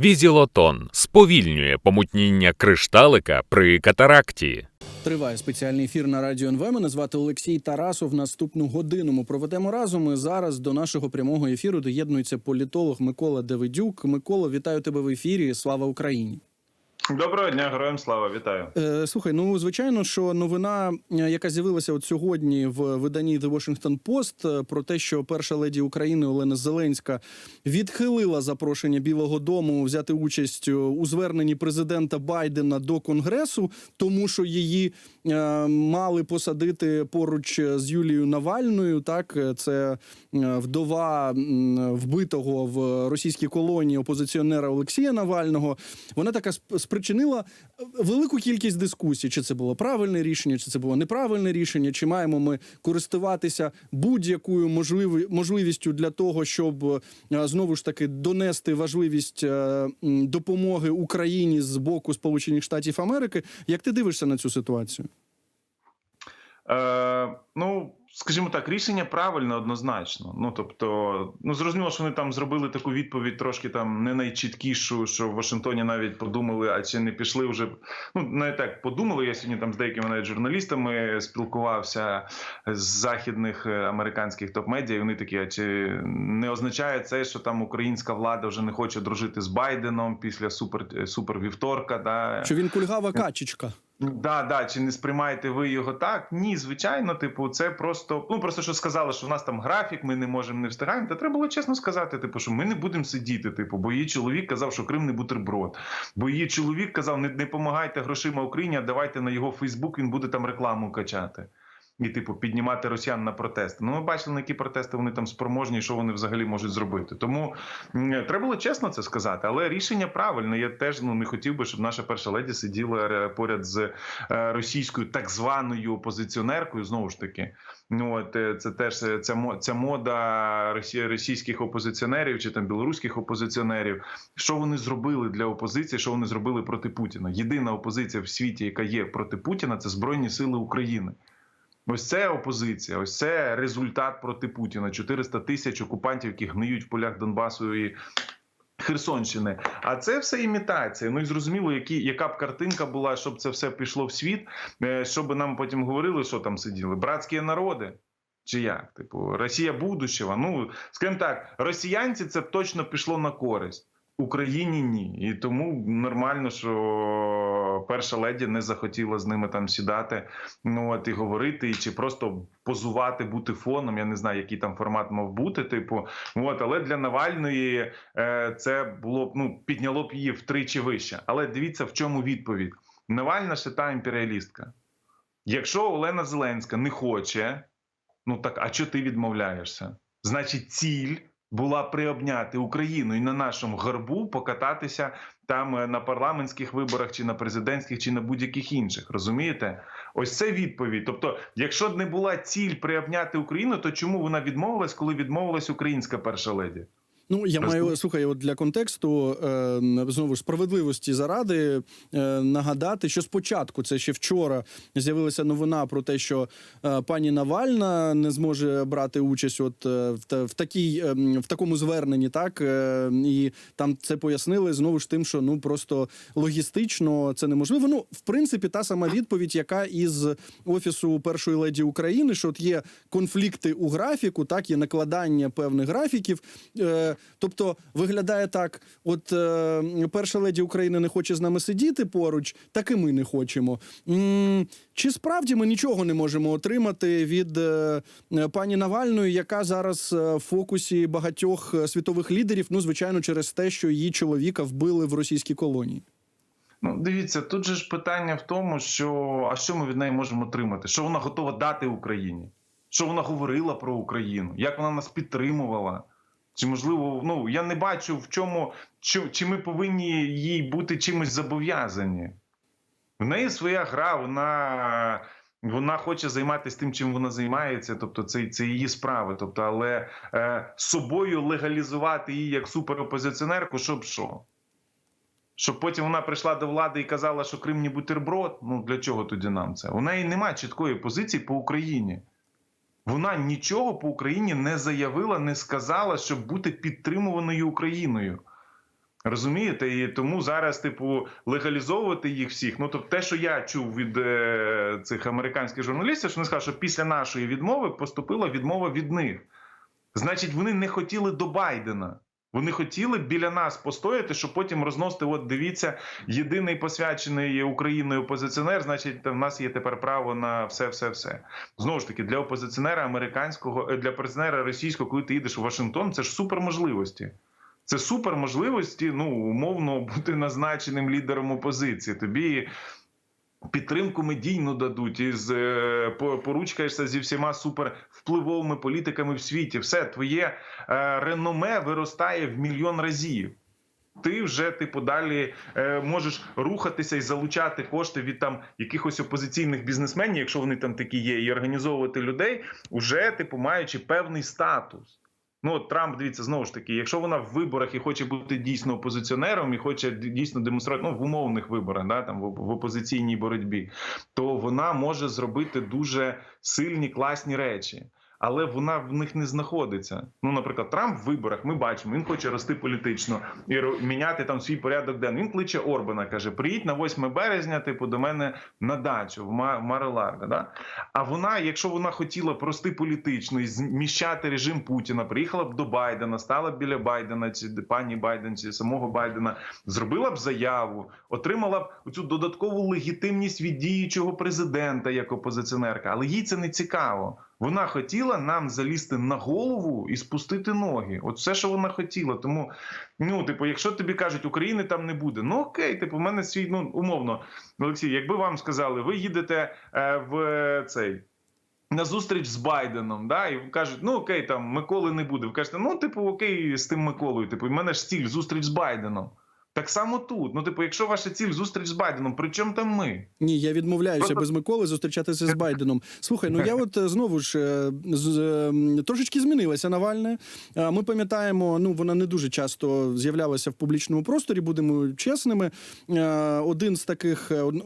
Візілотон сповільнює помутніння кришталика при катаракті. Триває спеціальний ефір на радіо НВ. Мене звати Олексій Тарасов. Наступну годину ми проведемо разом. І зараз до нашого прямого ефіру доєднується політолог Микола Давидюк. Микола, вітаю тебе в ефірі. Слава Україні! Доброго дня, героям слава, вітаю. Е, слухай, ну звичайно, що новина, е, яка з'явилася от сьогодні в виданні The Washington Post, е, про те, що перша леді України Олена Зеленська відхилила запрошення Білого Дому взяти участь у зверненні президента Байдена до Конгресу, тому що її е, мали посадити поруч з Юлією Навальною. Так, це вдова вбитого в російській колонії опозиціонера Олексія Навального. Вона така сп- спричинила велику кількість дискусій, чи це було правильне рішення, чи це було неправильне рішення, чи маємо ми користуватися будь-якою можливістю для того, щоб е, знову ж таки донести важливість е, допомоги Україні з боку Сполучених Штатів Америки. Як ти дивишся на цю ситуацію? Е, ну, скажімо так, рішення правильне однозначно. Ну тобто, ну зрозуміло, що вони там зробили таку відповідь трошки там не найчіткішу, що в Вашингтоні навіть подумали, а чи не пішли вже. Ну навіть так подумали. Я сьогодні там з деякими навіть журналістами спілкувався з західних е, американських топ-медіа. і Вони такі, а чи не означає це, що там українська влада вже не хоче дружити з Байденом після супер е, супер вівторка? Да? Що він кульгава качечка? Да, да, чи не сприймаєте ви його так? Ні, звичайно, типу, це просто. Ну просто що сказали, що в нас там графік, ми не можемо не встигаємо. Та треба було чесно сказати, типу, що ми не будемо сидіти. Типу, бо її чоловік казав, що Крим не бутерброд. Бо її чоловік казав, не, не помагайте грошима Україні, а давайте на його Фейсбук він буде там рекламу качати. І, типу, піднімати росіян на протести. Ну, ми бачили, на які протести вони там спроможні, що вони взагалі можуть зробити. Тому треба було чесно це сказати. Але рішення правильне. Я теж ну не хотів би, щоб наша перша леді сиділа е, поряд з е, російською так званою опозиціонеркою. Знову ж таки, ну от е, це теж ця ця мода російських опозиціонерів чи там білоруських опозиціонерів. Що вони зробили для опозиції? Що вони зробили проти Путіна? Єдина опозиція в світі, яка є проти Путіна, це Збройні Сили України. Ось це опозиція, ось це результат проти Путіна. 400 тисяч окупантів, які гниють в полях Донбасу і Херсонщини. А це все імітація. Ну і зрозуміло, які, яка б картинка була, щоб це все пішло в світ, е, щоб нам потім говорили, що там сиділи. Братські народи. Чи як? Типу, Росія будущего. Ну, скажімо так, росіянці це точно пішло на користь. Україні ні. І тому нормально, що перша леді не захотіла з ними там сідати, ну от і говорити, чи просто позувати, бути фоном. Я не знаю, який там формат мав бути. Типу, от, але для Навальної е, це було б ну підняло б її втричі вище. Але дивіться, в чому відповідь. Навальна ще та імперіалістка. Якщо Олена Зеленська не хоче, ну так а чого ти відмовляєшся? Значить, ціль була приобняти Україну і на нашому горбу покататися там е, на парламентських виборах, чи на президентських, чи на будь-яких інших. Розумієте? Ось це відповідь. Тобто, якщо б не була ціль приобняти Україну, то чому вона відмовилась, коли відмовилась українська перша леді? Ну я Розкажи. маю слухай, от для контексту е, знову ж справедливості заради е, нагадати, що спочатку це ще вчора з'явилася новина про те, що е, пані Навальна не зможе брати участь, от е, в, в такій е, в такому зверненні, так е, і там це пояснили знову ж тим, що ну просто логістично це неможливо. Ну, в принципі, та сама відповідь, яка із офісу першої леді України, що от є конфлікти у графіку, так є накладання певних графіків. Е, тобто виглядає так: от е, перша леді України не хоче з нами сидіти поруч, так і ми не хочемо. М, чи справді ми нічого не можемо отримати від е, пані Навальної, яка зараз е, в фокусі багатьох е, світових лідерів? Ну, звичайно, через те, що її чоловіка вбили в російській колонії. Ну, дивіться, тут же ж питання в тому, що а що ми від неї можемо отримати? Що вона готова дати Україні? Що вона говорила про Україну? Як вона нас підтримувала? Чи можливо, ну я не бачу в чому, чи, чи ми повинні їй бути чимось зобов'язані? В неї своя гра, вона. Вона хоче займатися тим, чим вона займається, тобто це, це її справи. Тобто, але е, собою легалізувати її як суперопозиціонерку, щоб що? Щоб потім вона прийшла до влади і казала, що Крим не бутерброд. Ну для чого тоді нам це? У неї немає чіткої позиції по Україні. Вона нічого по Україні не заявила, не сказала, щоб бути підтримуваною Україною. Розумієте, і тому зараз, типу, легалізовувати їх всіх. Ну тобто, те, що я чув від е, цих американських журналістів, що вони сказали, що після нашої відмови поступила відмова від них. Значить, вони не хотіли до Байдена. Вони хотіли біля нас постояти, щоб потім розносити. От дивіться, єдиний посвячений Україною опозиціонер. Значить, в нас є тепер право на все, все, все. Знову ж таки, для опозиціонера американського, е, для опозиціонера російського, коли ти їдеш у Вашингтон, це ж супер можливості. Це супер можливості, ну умовно бути назначеним лідером опозиції. Тобі підтримку медійну дадуть, і з, е, поручкаєшся зі всіма супервпливовими політиками в світі. Все твоє е, реноме виростає в мільйон разів. Ти вже типу далі е, можеш рухатися і залучати кошти від там якихось опозиційних бізнесменів, якщо вони там такі є, і організовувати людей, уже типу маючи певний статус. Ну, от Трамп, дивіться, знову ж таки, якщо вона в виборах і хоче бути дійсно опозиціонером, і хоче дійсно демонструвати ну, в умовних виборах, да, там в, опозиційній боротьбі, то вона може зробити дуже сильні класні речі. Але вона в них не знаходиться. Ну, наприклад, Трамп в виборах ми бачимо, він хоче рости політично і міняти там свій порядок денний. Він кличе Орбана, каже: приїдь на 8 березня, типу, до мене на дачу в Ма- Мареларго. Да? А вона, якщо вона хотіла б рости політично і зміщати режим Путіна, приїхала б до Байдена, стала б біля Байдена, чи пані Байден, чи самого Байдена, зробила б заяву, отримала б цю додаткову легітимність від діючого президента як опозиціонерка, але їй це не цікаво. Вона хотіла нам залізти на голову і спустити ноги. От все, що вона хотіла. Тому, ну, типу, якщо тобі кажуть, України там не буде, ну окей, типу, в мене свій, ну умовно, Олексій, якби вам сказали, ви їдете е, в цей. На зустріч з Байденом, да, і кажуть, ну окей, там Миколи не буде. Ви кажете, ну, типу, окей, з тим Миколою. Типу, в мене ж ціль зустріч з Байденом. Так само тут. Ну, типу, якщо ваша ціль зустріч з Байденом, при чому там ми? Ні, я відмовляюся Просто- без Миколи зустрічатися з Байденом. Слухай, ну я от е, знову ж е, з, е, трошечки змінилася Навальне. Ми пам'ятаємо, ну вона не дуже часто з'являлася в публічному просторі, будемо чесними. Один з таких од-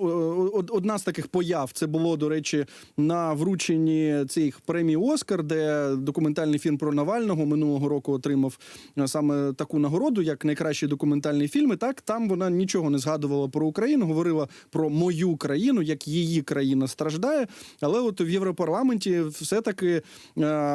од- одна з таких появ це було, до речі, на врученні цих премій Оскар, де документальний фільм про Навального минулого року отримав саме таку нагороду, як найкращий документальний фільм. Так там вона нічого не згадувала про Україну, говорила про мою країну, як її країна страждає. Але от в Європарламенті все-таки е,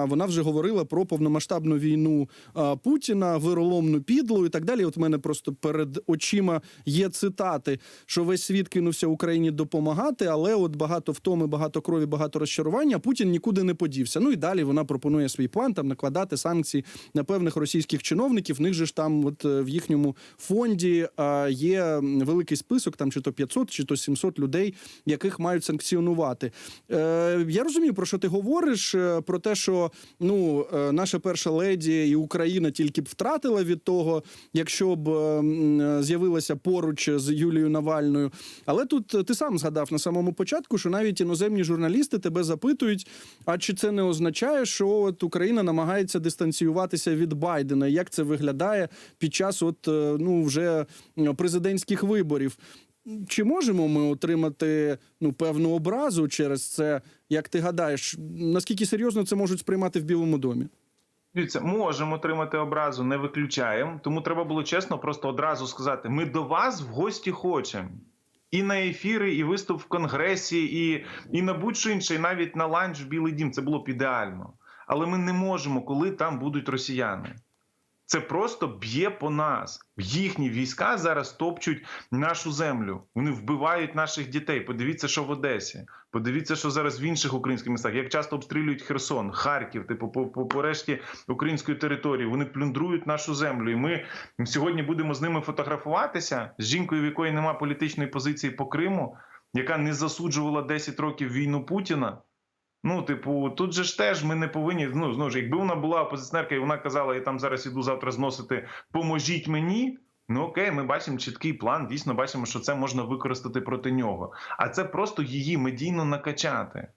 вона вже говорила про повномасштабну війну е, Путіна, вироломну підлу і так далі. От мене просто перед очима є цитати, що весь світ кинувся Україні допомагати, але от багато втоми, багато крові, багато розчарування. Путін нікуди не подівся. Ну і далі вона пропонує свій план там накладати санкції на певних російських чиновників. В них же ж там, от е, в їхньому фонді е, є великий список, там чи то 500, чи то 700 людей, яких мають санкціонувати. Е, я розумію, про що ти говориш, е, про те, що ну наша перша леді і Україна тільки б втратила від того, якщо б з'явилася поруч з Юлією Навальною. Але тут ти сам згадав на самому початку, що навіть іноземні журналісти тебе запитують: а чи це не означає, що от Україна намагається дистанціюватися від Байдена? Як це виглядає під час от ну вже президентських виборів? Чи можемо ми отримати ну певну образу через це? Як ти гадаєш, наскільки серйозно це можуть сприймати в Білому домі? Дивіться, можемо отримати образу, не виключаємо. Тому треба було чесно просто одразу сказати: ми до вас в гості хочемо. І на ефіри, і виступ в конгресі, і, і на будь-що інше, і навіть на ланч в Білий Дім. Це було б ідеально. Але ми не можемо, коли там будуть росіяни. Це просто б'є по нас. Їхні війська зараз топчуть нашу землю. Вони вбивають наших дітей. Подивіться, що в Одесі. Подивіться, що зараз в інших українських містах. Як часто обстрілюють Херсон, Харків, типу по, по, решті української території. Вони плюндрують нашу землю. І ми сьогодні будемо з ними фотографуватися з жінкою, в якої немає політичної позиції по Криму, яка не засуджувала 10 років війну Путіна. Ну, типу, тут же ж теж ми не повинні. Ну знову ж, якби вона була опозиціонерка, і вона казала, я там зараз іду завтра зносити, поможіть мені. Ну окей, ми бачимо чіткий план. Дійсно, бачимо, що це можна використати проти нього. А це просто її медійно накачати.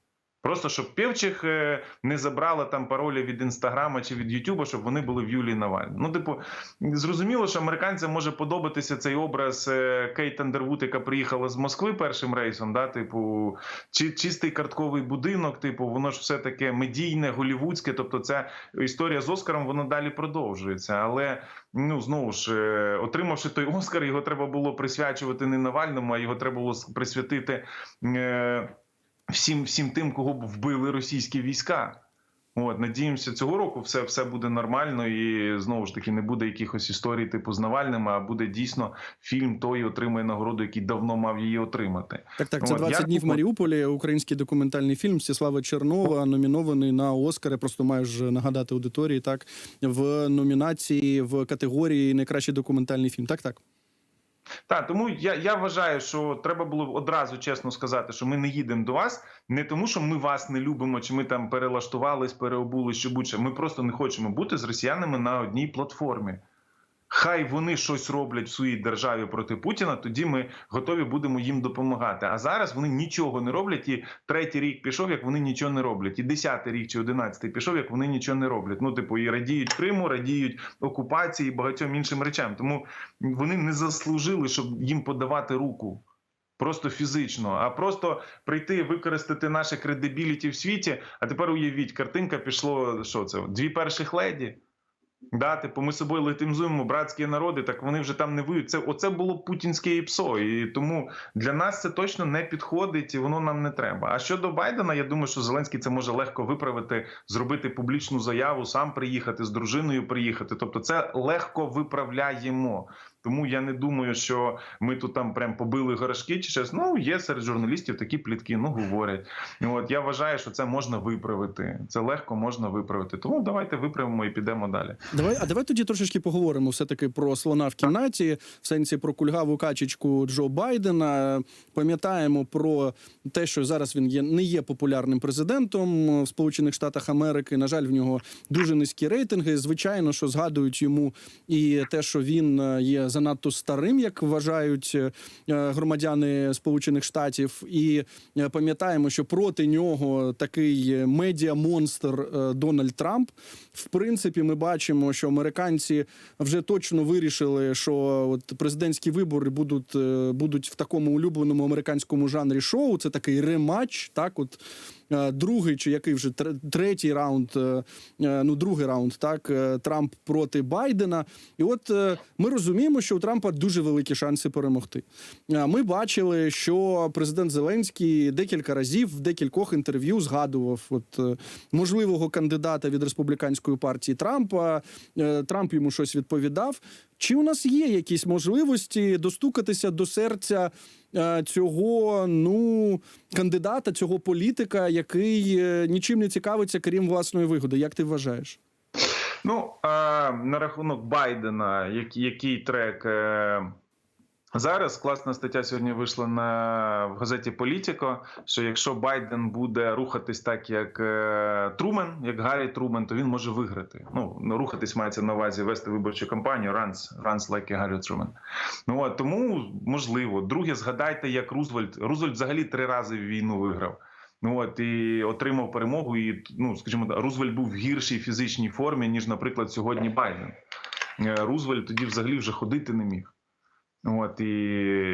Просто щоб Певчих е, не забрала там паролі від інстаграма чи від Ютуба, щоб вони були в Юлії Навальні. Ну, типу, зрозуміло, що американцям може подобатися цей образ е, Кейт Андервуд, яка приїхала з Москви першим рейсом. Да, типу, чи чистий картковий будинок, типу, воно ж все таке медійне, голівудське. Тобто, ця історія з Оскаром вона далі продовжується. Але ну знову ж е, отримавши той Оскар, його треба було присвячувати не Навальному, а його треба було присвятити е, всім, всім тим, кого б вбили російські війська. От, надіємося, цього року все, все буде нормально, і знову ж таки не буде якихось історій типу з Навальним, а буде дійсно фільм той отримає нагороду, який давно мав її отримати. Так, так, це От, 20 я днів в Маріуполі. Український документальний фільм Стіслава Чернова номінований на Оскари. Просто маєш нагадати аудиторії. Так в номінації в категорії найкращий документальний фільм. Так, так. Так, тому я, я вважаю, що треба було одразу чесно сказати, що ми не їдемо до вас, не тому, що ми вас не любимо, чи ми там перелаштувались, переобули, що будь-що. Ми просто не хочемо бути з росіянами на одній платформі. Хай вони щось роблять в своїй державі проти Путіна, тоді ми готові будемо їм допомагати. А зараз вони нічого не роблять. І третій рік пішов, як вони нічого не роблять. І десятий рік чи одинадцятий пішов, як вони нічого не роблять. Ну, типу, і радіють Криму, радіють окупації і багатьом іншим речам. Тому вони не заслужили, щоб їм подавати руку. Просто фізично, а просто прийти, використати наше кредибіліті в світі. А тепер уявіть, картинка пішло. Що це? Дві перших леді. Да, типу, ми собою летимзуємо братські народи, так вони вже там не воюють. Це оце було путінське ІПСО. І тому для нас це точно не підходить, і воно нам не треба. А щодо Байдена, я думаю, що Зеленський це може легко виправити, зробити публічну заяву, сам приїхати з дружиною приїхати. Тобто, це легко виправляємо. Тому я не думаю, що ми тут там прям побили горошки чи щось. Ну є серед журналістів такі плітки, ну говорять. От я вважаю, що це можна виправити. Це легко можна виправити. Тому давайте виправимо і підемо далі. Давай, а давай тоді трошечки поговоримо все таки про слона в кімнаті, в сенсі про кульгаву качечку Джо Байдена. Пам'ятаємо про те, що зараз він є не є популярним президентом в Сполучених Штатах Америки. На жаль, в нього дуже низькі рейтинги. Звичайно, що згадують йому і те, що він е, є занадто старим, як вважають е, громадяни Сполучених Штатів, і е, пам'ятаємо, що проти нього такий медіа-монстр е, Дональд Трамп. В принципі, ми бачимо, що американці вже точно вирішили, що от президентські вибори будуть, будуть в такому улюбленому американському жанрі шоу. Це такий рематч, так от. Е, Другий чи який вже тр- третій раунд, е, е, ну другий раунд, так Трамп проти Байдена. І от ми розуміємо, що у Трампа дуже великі шанси перемогти. Ми бачили, що президент Зеленський декілька разів в декількох інтерв'ю згадував от можливого кандидата від республіканської партії Трампа. Трамп йому щось відповідав. Чи у нас є якісь можливості достукатися до серця цього ну кандидата, цього політика, який е, нічим не цікавиться, крім власної вигоди? Як ти вважаєш? Ну а на рахунок Байдена, який трек. Зараз класна стаття сьогодні вийшла на в газеті Політіко. Що якщо Байден буде рухатись так, як е, Трумен, як Гаррі Трумен, то він може виграти. Ну ну, рухатись мається на увазі вести виборчу кампанію. Runs, runs like a Гаррі Трумен. Ну от тому можливо. Друге, згадайте, як Рузвельт. Рузвельт взагалі три рази війну виграв. Ну от і отримав перемогу. І ну скажімо, Рузвельт був в гіршій фізичній формі ніж, наприклад, сьогодні Байден. Е, Рузвельт тоді взагалі вже ходити не міг. От і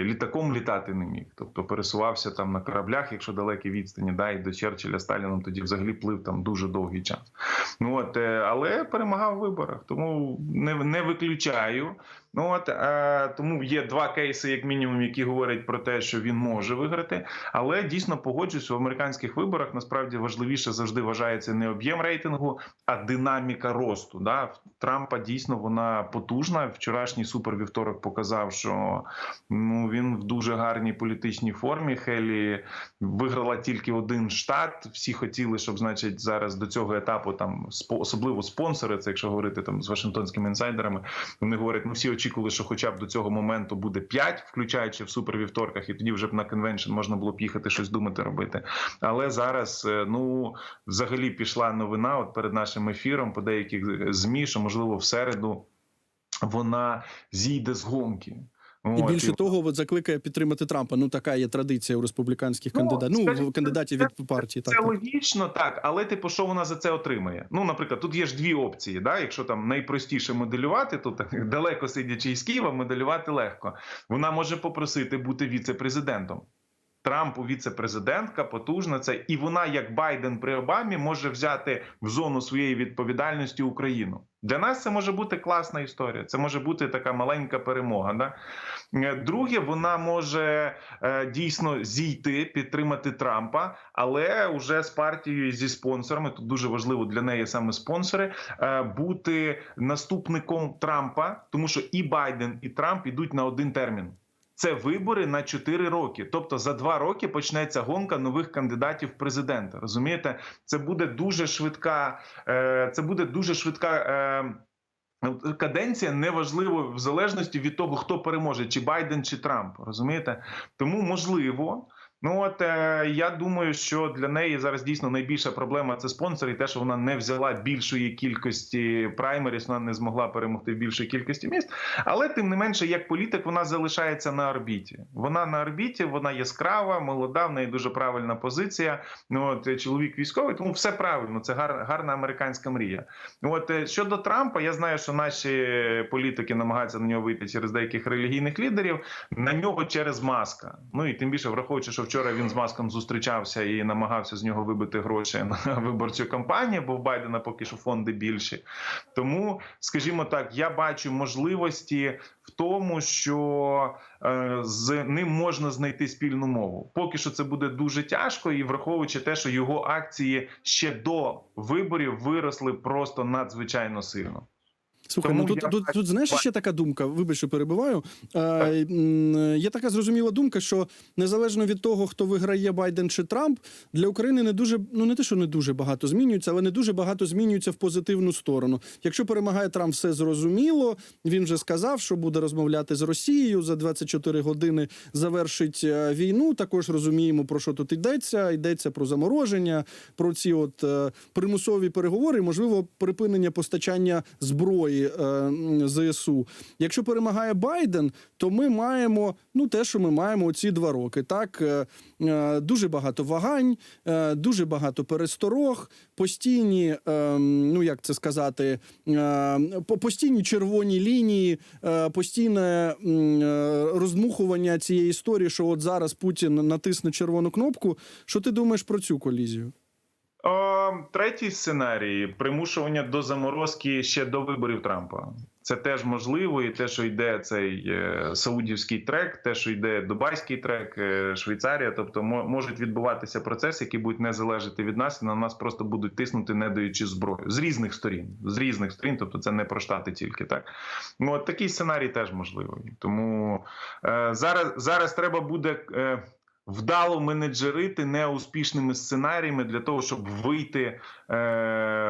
літаком літати не міг. Тобто пересувався там на кораблях, якщо далекі відстані, да, і до Черчилля Сталіном тоді взагалі плив там дуже довгий час. Ну от, е, але перемагав в виборах, тому не, не виключаю. Ну от е, тому є два кейси, як мінімум, які говорять про те, що він може виграти. Але дійсно погоджуюсь, в американських виборах насправді важливіше завжди вважається не об'єм рейтингу, а динаміка росту. Да? Трампа дійсно вона потужна. Вчорашній супервівторок показав, що ну він в дуже гарній політичній формі. Хелі виграла тільки один штат. Всі хотіли, щоб, значить, зараз до цього етапу там особливо спонсори, це якщо говорити там з Вашингтонськими інсайдерами, вони говорять, ну всі очікували, що хоча б до цього моменту буде 5, включаючи в супервівторках, і тоді вже б на конвеншн можна було б їхати щось думати робити. Але зараз е, ну взагалі пішла новина от перед нашим ефіром по деяких змі, що можливо в середу вона зійде з гонки. І От, більше того, от закликає підтримати Трампа. Ну така є традиція у республіканських Ну, кандидатів. Ну, кандидатів це- від партії. Це Так, так. логічно, так, але типу, що вона за це отримає? Ну, наприклад, тут є ж дві опції. Да? Якщо там найпростіше моделювати, то так, далеко сидячи із Києва, моделювати легко. Вона може попросити бути віце-президентом. Трампу віце-президентка потужна це, і вона, як Байден при Обамі, може взяти в зону своєї відповідальності Україну. Для нас це може бути класна історія. Це може бути така маленька перемога. Да? Е, Друге, вона може е, дійсно зійти, підтримати Трампа, але вже з партією зі спонсорами. Тут дуже важливо для неї саме спонсори е, бути наступником Трампа, тому що і Байден, і Трамп ідуть на один термін. Це вибори на 4 роки. Тобто за 2 роки почнеться гонка нових кандидатів в президента. Розумієте, це буде дуже швидка. Е, це буде дуже швидка. Е, Каденція неважливо в залежності від того, хто переможе, чи Байден, чи Трамп. Розумієте? Тому можливо. Ну от е, я думаю, що для неї зараз дійсно найбільша проблема це спонсори, і те, що вона не взяла більшої кількості праймеріс, вона не змогла перемогти в більшій кількості міст. Але тим не менше, як політик, вона залишається на орбіті. Вона на орбіті, вона яскрава, молода, в неї дуже правильна позиція. Ну от чоловік військовий, тому все правильно. Це гар, гарна американська мрія. От е, щодо Трампа, я знаю, що наші політики намагаються на нього вийти через деяких релігійних лідерів. На нього через маска. Ну і тим більше враховуючи, що вчора він з маском зустрічався і намагався з нього вибити гроші на виборчу кампанію, бо в Байдена поки що фонди більші. Тому, скажімо так, я бачу можливості в тому, що е, з ним можна знайти спільну мову. Поки що це буде дуже тяжко, і враховуючи те, що його акції ще до виборів виросли просто надзвичайно сильно. Слухай, Тому ну тут, я тут, тут знаєш ще така думка, вибач, що перебиваю. Е, є така зрозуміла думка, що незалежно від того, хто виграє Байден чи Трамп, для України не дуже, ну не те, що не дуже багато змінюється, але не дуже багато змінюється в позитивну сторону. Якщо перемагає Трамп, все зрозуміло. Він вже сказав, що буде розмовляти з Росією за 24 години. Завершить е, війну. Також розуміємо про що тут йдеться. Йдеться про замороження, про ці от е, примусові переговори, можливо, припинення постачання зброї е, ЗСУ. Якщо перемагає Байден, то ми маємо ну те, що ми маємо оці два роки. Так е, е, дуже багато вагань, дуже багато пересторог, постійні, ну як це сказати, постійні червоні лінії, постійне роздмухування цієї історії, що от зараз Путін натисне червону кнопку. Що ти думаєш про цю колізію? Третій сценарій примушування до заморозки ще до виборів Трампа. Це теж можливо, і те, що йде цей е, саудівський трек, те, що йде дубайський трек, е, Швейцарія. Тобто мо- можуть відбуватися процеси, які будуть не залежати від нас, і на нас просто будуть тиснути, не даючи зброю з різних сторін. З різних сторін, тобто це не про штати тільки так. Ну от такий сценарій теж можливий. Тому е, зараз, зараз треба буде. Е, Вдало менеджерити неуспішними сценаріями для того, щоб вийти е,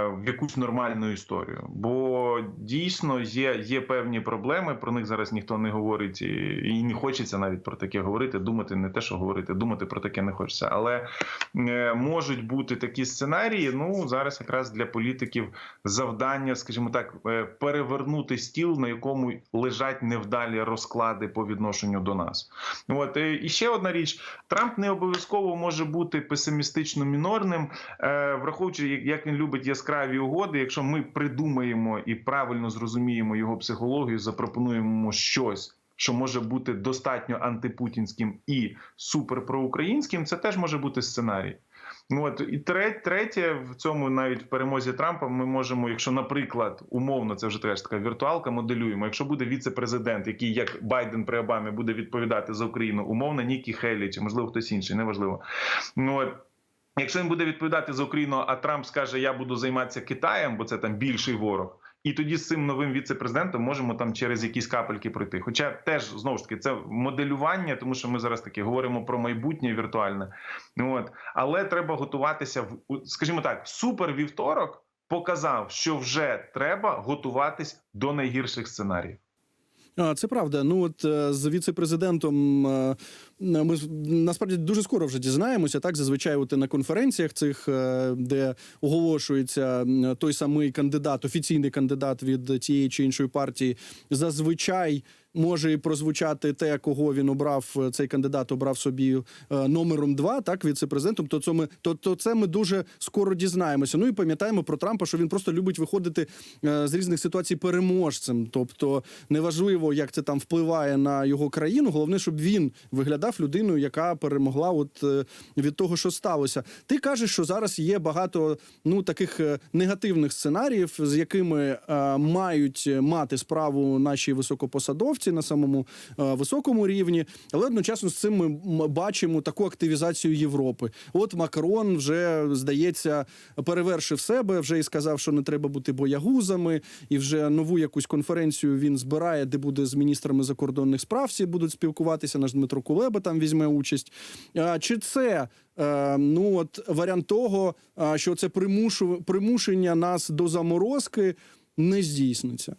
в якусь нормальну історію. Бо дійсно є, є певні проблеми. Про них зараз ніхто не говорить, і, і не хочеться навіть про таке говорити. Думати не те, що говорити, думати про таке не хочеться. Але е, можуть бути такі сценарії. Ну зараз якраз для політиків завдання, скажімо так, е, перевернути стіл, на якому лежать невдалі розклади по відношенню до нас. От і ще одна річ: Трамп не обов'язково може бути песимістично мінорним, е, враховуючи, як- він любить яскраві угоди. Якщо ми придумаємо і правильно зрозуміємо його психологію, запропонуємо щось. Що може бути достатньо антипутінським і суперпроукраїнським, це теж може бути сценарій. Ну от і третє, в цьому навіть в перемозі Трампа ми можемо, якщо, наприклад, умовно, це вже теж така віртуалка, моделюємо. Якщо буде віце-президент, який як Байден при Обамі буде відповідати за Україну, умовно, Нікі Хелі, чи можливо хтось інший, неважливо. Ну от. Якщо він буде відповідати за Україну, а Трамп скаже, я буду займатися Китаєм, бо це там більший ворог. І тоді з цим новим віце-президентом можемо там через якісь капельки пройти. Хоча теж знову ж таки це моделювання, тому що ми зараз таки говоримо про майбутнє віртуальне. От але треба готуватися в скажімо так, супер вівторок показав, що вже треба готуватись до найгірших сценаріїв. Це правда. Ну от е, з віце-президентом е, ми насправді дуже скоро вже дізнаємося. Так, зазвичай, от на конференціях цих, е, де оголошується той самий кандидат, офіційний кандидат від тієї чи іншої партії, зазвичай. Може і прозвучати те, кого він обрав, е, цей кандидат обрав собі е, номером два, так віце-президентом. То це ми то, то це ми дуже скоро дізнаємося. Ну і пам'ятаємо про Трампа, що він просто любить виходити е, з різних ситуацій переможцем. Тобто неважливо, як це там впливає на його країну. Головне, щоб він виглядав людиною, яка перемогла от від того, що сталося. Ти кажеш, що зараз є багато ну таких негативних сценаріїв, з якими мають мати справу наші високопосадовці на самому е, високому рівні, але одночасно з цим ми бачимо таку активізацію Європи. От Макрон вже здається перевершив себе, вже і сказав, що не треба бути боягузами, і вже нову якусь конференцію він збирає, де буде з міністрами закордонних справ всі будуть спілкуватися. Наш Дмитро Кулеба там візьме участь. Чи це е, ну от варіант того, що це примушу, примушення нас до заморозки не здійсниться?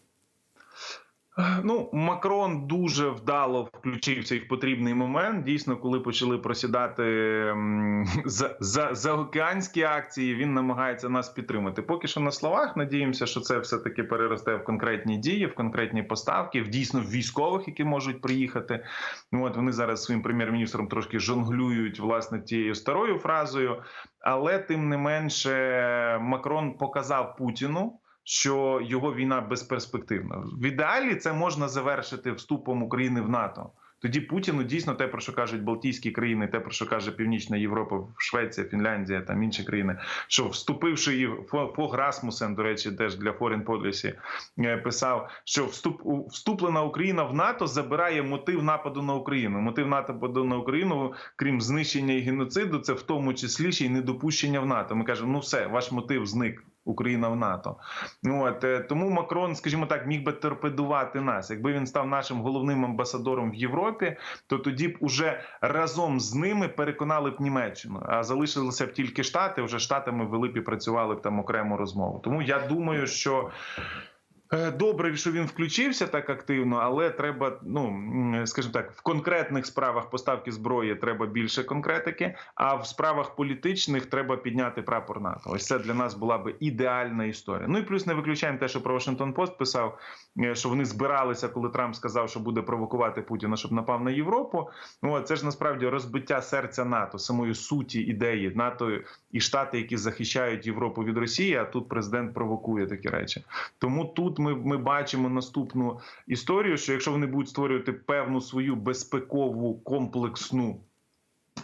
Ну, Макрон дуже вдало включився і в потрібний момент. Дійсно, коли почали просідати м, за, за, заокеанські акції, він намагається нас підтримати. Поки що на словах надіємося, що це все таки переросте в конкретні дії, в конкретні поставки, в дійсно в військових, які можуть приїхати. От вони зараз своїм прем'єр-міністром трошки жонглюють власне тією старою фразою, але тим не менше Макрон показав Путіну що його війна безперспективна. В ідеалі це можна завершити вступом України в НАТО. Тоді Путіну дійсно те, про що кажуть Балтійські країни, те, про що каже Північна Європа, Швеція, Фінляндія, там інші країни, що вступивши і Фог Расмусен, до речі, теж для Foreign Policy е, писав, що вступ вступлена Україна в НАТО забирає мотив нападу на Україну. Мотив нападу на Україну, крім знищення і геноциду, це в тому числі ще й недопущення в НАТО. Ми кажемо, ну все, ваш мотив зник. Україна в НАТО. Ну, От е, тому Макрон, скажімо так, міг би торпедувати нас. Якби він став нашим головним амбасадором в Європі, то тоді б уже разом з ними переконали б Німеччину. А залишилися б тільки Штати. Вже штатами вели б і працювали б там окрему розмову. Тому я думаю, що. Е, Добре, що він включився так активно, але треба, ну скажімо так, в конкретних справах поставки зброї треба більше конкретики. А в справах політичних треба підняти прапор НАТО. Ось це для нас була би ідеальна історія. Ну і плюс не виключаємо те, що про Вашингтон Пост писав, е, що вони збиралися, коли Трамп сказав, що буде провокувати Путіна, щоб напав на Європу. Ну це ж насправді розбиття серця НАТО, самої суті ідеї НАТО і штати, які захищають Європу від Росії. А тут президент провокує такі речі. Тому тут ми, ми бачимо наступну історію: що якщо вони будуть створювати певну свою безпекову комплексну.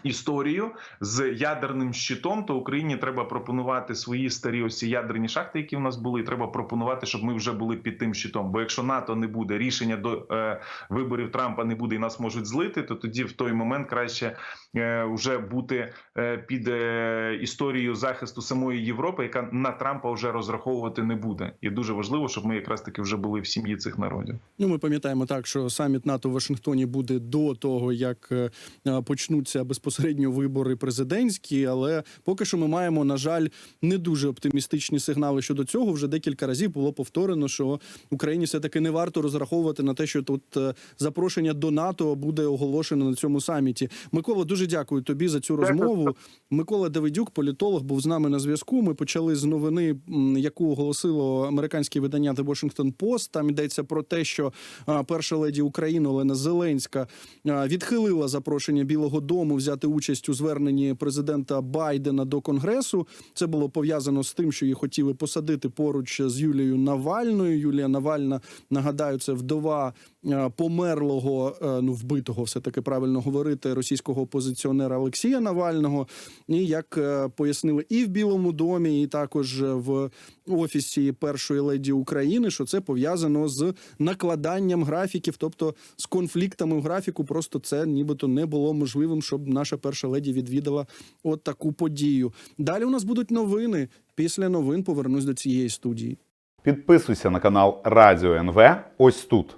Історію з ядерним щитом, то Україні треба пропонувати свої старі ось ядерні шахти, які в нас були. і Треба пропонувати, щоб ми вже були під тим щитом. Бо якщо НАТО не буде, рішення до е, виборів Трампа не буде і нас можуть злити, то тоді в той момент краще е, вже бути е, під е, історією захисту самої Європи, яка на Трампа вже розраховувати не буде. І дуже важливо, щоб ми якраз таки вже були в сім'ї цих народів. Ну, ми пам'ятаємо так, що саміт НАТО в Вашингтоні буде до того, як е, почнуться безпосередньо вибори президентські. Але поки що ми маємо, на жаль, не дуже оптимістичні сигнали щодо цього. Вже декілька разів було повторено, що Україні все таки не варто розраховувати на те, що тут е, запрошення до НАТО буде оголошено на цьому саміті. Микола, дуже дякую тобі за цю розмову. Микола Давидюк, політолог, був з нами на зв'язку. Ми почали з новини, яку оголосило американське видання The Washington Post. Там йдеться про те, що перша леді України Олена Зеленська відхилила запрошення Білого Дому взяти участь у зверненні президента Байдена до Конгресу. Це було пов'язано з тим, що її хотіли посадити поруч з Юлією Навальною. Юлія Навальна, нагадаю, це вдова померлого, е, ну вбитого, все таки правильно говорити, російського опозиціонера Олексія Навального. І як е, пояснили і в Білому домі, і також в офісі першої леді України, що це пов'язано з накладанням графіків, тобто з конфліктами в графіку. Просто це нібито не було можливим, щоб наша перша леді відвідала от таку подію. Далі у нас будуть новини. Після новин повернусь до цієї студії. Підписуйся на канал Радіо НВ ось тут.